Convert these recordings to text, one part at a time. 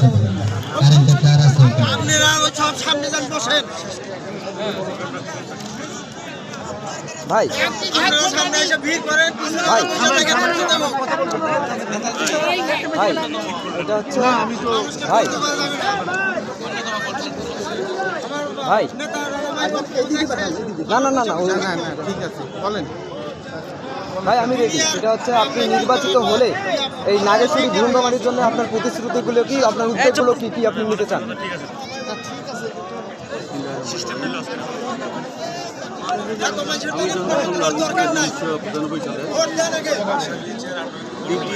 আছে? কারেন্টের তার আছে। আপনারা সব সামনে যান বসেন। ভাই। আপনারা সামনে এসে ভিড় করেন ভাই, বসে থেকে বসে দেবো। ভাই। এটা হচ্ছে ভাই ভাই না না না না ঠিক আছে বলেন। ভাই, আমি রেডি সেটা হচ্ছে আপনি নির্বাচিত হলে এই নাগেশ্বরী ভূমিবাড়ির জন্য আপনার প্রতিশ্রুতিগুলো কি, আপনার উদ্যোগগুলো কি কি আপনি নিতে চান?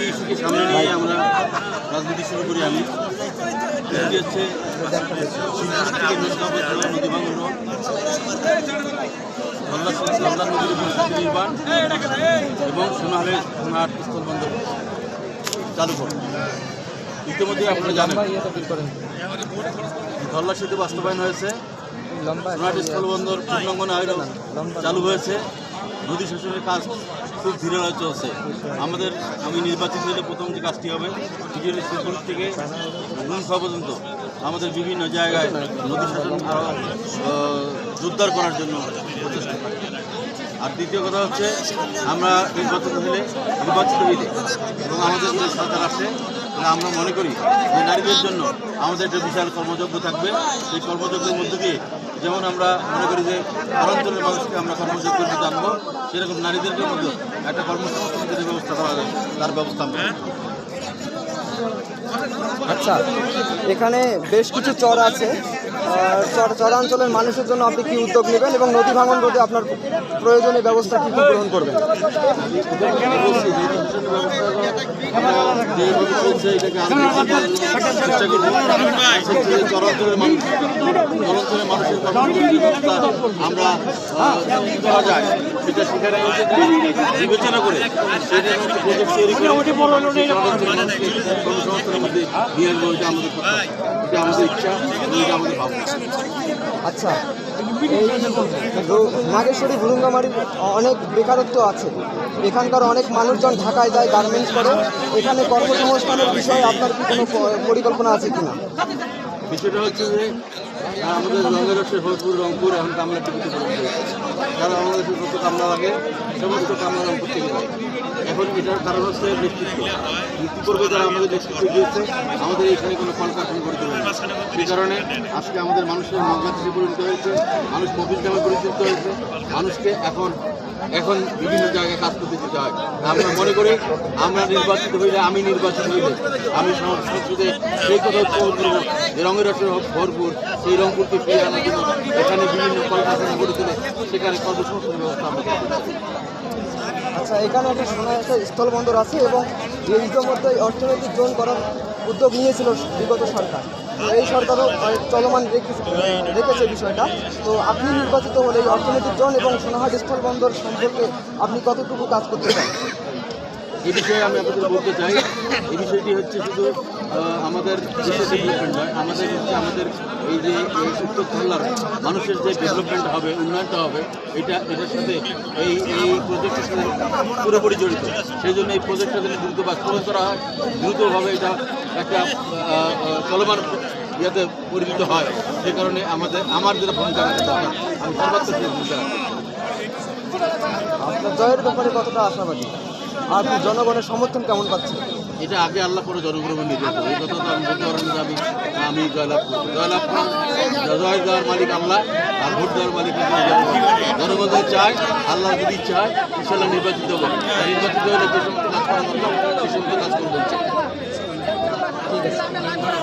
আমরা রাজনীতি শুরু করি আমি হচ্ছে নদীর উপর নির্মাণ এবং সোনাহারের সোনাহাট স্থলবন্দর চালু করা ইতিমধ্যে আপনারা জানেন করেন ধল্লা সেতু বাস্তবায়ন হয়েছে। সোনাহাট স্থলবন্দর পূর্ণাঙ্গন আয়োজন চালু হয়েছে। নদী শাসনের কাজ খুব ধীরে চলছে। আমাদের, আমি নির্বাচিত হলে প্রথম যে কাজটি হবে, বিজেপি শিল্পুর থেকে গুণফা পর্যন্ত আমাদের বিভিন্ন জায়গায় নদী শাসন আরও জোরদার করার জন্য প্রচেষ্টা থাকবে। আর দ্বিতীয় কথা হচ্ছে, আমরা নির্বাচিত হলে, নির্বাচিত হইলে, এবং আমাদের যে সরকার আসে আমরা মনে করি যে নারীদের জন্য আমাদের একটা বিশাল কর্মযজ্ঞ থাকবে, সেই কর্মযজ্ঞের মধ্যে দিয়ে যেমন আমরা মনে করি যে অঞ্চলের মানুষকে আমরা কর্মযজ্ঞের মধ্যে আনব, সেরকম নারীদেরকে মধ্যে একটা কর্মসংস্থানের ব্যবস্থা করা তার ব্যবস্থা আমরা আচ্ছা এখানে বেশ কিছু চর আছে চরাঞ্চলের মানুষের জন্য আপনি কি উদ্যোগ নেবেন এবং নদী ভাঙন রোধে আপনার প্রয়োজনীয় ব্যবস্থা কি গ্রহণ করবেন? আমাদের ইচ্ছা আমাদের ভাবনা আচ্ছা নাগেশ্বরী ভুরুঙ্গামারির অনেক বেকারত্ব আছে। এখানকার অনেক মানুষজন ঢাকায় যায় গার্মেন্টস করে এখানে কর্মসংস্থানের বিষয়ে আপনার কি কোনো পরিকল্পনা আছে কিনা? বিষয়টা হচ্ছে যে আমাদের রঙের রসের হলপুর রংপুর, এখন কামলা টিভিতে যারা আমাদের যত কামলা লাগে, সমস্ত কামলা রংপুর যায়। এখন এটার কারণ হচ্ছে নেতৃত্ব নীতি করবে যারা আমাদের নেতৃত্ব দিয়েছে, আমাদের এখানে কোনো কলকারখানা করে দেবে সেই কারণে আজকে আমাদের মানুষের মঙ্গাদেশে পরিণত হয়েছে, মানুষ মফিজ গ্রামে পরিচিত হয়েছে, মানুষকে এখন এখন বিভিন্ন জায়গায় কাজ করতে দিতে হয়। আমরা মনে করি, আমরা নির্বাচিত হইলে আমি নির্বাচিত হইলে, আমি সং- সংসদে সেই কথা করব যে রঙের রসের ভরপুর, সেই রংপুরকে ফিরে আনার জন্য এখানে বিভিন্ন কলকারখানা গড়ে তুলে, সেখানে কর্মসংস্থানের ব্যবস্থা আমরা। আচ্ছা এখানে একটা সোনা একটা স্থলবন্দর আছে এবং ইতিমধ্যে অর্থনৈতিক জোন করার উদ্যোগ নিয়েছিল বিগত সরকার, এই সরকারও চলমান রেখেছে বিষয়টা। তো আপনি নির্বাচিত হলে এই অর্থনৈতিক জোন এবং সোনাহাট স্থলবন্দর সম্পর্কে আপনি কতটুকু কাজ করতে চান? এই বিষয়ে আমি আপনাদের বলতে চাই, এই বিষয়টি হচ্ছে শুধু আমাদের ডেভেলপমেন্ট নয়, আমাদের হচ্ছে আমাদের এই যে উত্তর বাংলার মানুষের যে ডেভেলপমেন্ট হবে, উন্নয়নটা হবে, এটা এটার সাথে এই এই প্রজেক্টের সাথে পুরোপুরি জড়িত। সেই জন্য এই প্রজেক্টটা যদি দ্রুত বাস্তবায়ন করা হয়, দ্রুতভাবে এটা একটা চলমান ইয়াতে পরিণত হয়। সে কারণে আমাদের, আমার যেটা ভূমিকা রাখা দরকার আমি সর্বাত্মক ভূমিকা রাখি আপনার জয়ের ব্যাপারে কতটা আশাবাদী? আর জনগণের সমর্থন কেমন পাচ্ছে? এটা আগে আল্লাহ করে। জনগ্রহণ নিতে হবে আমি বলতে আমি আমি জয়লাভ করব জয়লাভ জয় দেওয়ার মালিক আল্লাহ, আর ভোট দেওয়ার মালিক জনগণ। চায়, আল্লাহ যদি চায় ইনশাল্লাহ নির্বাচিত হবে। নির্বাচিত হলে যে সমস্ত কাজ করা দরকার সমস্ত কাজ করব। ঠিক আছে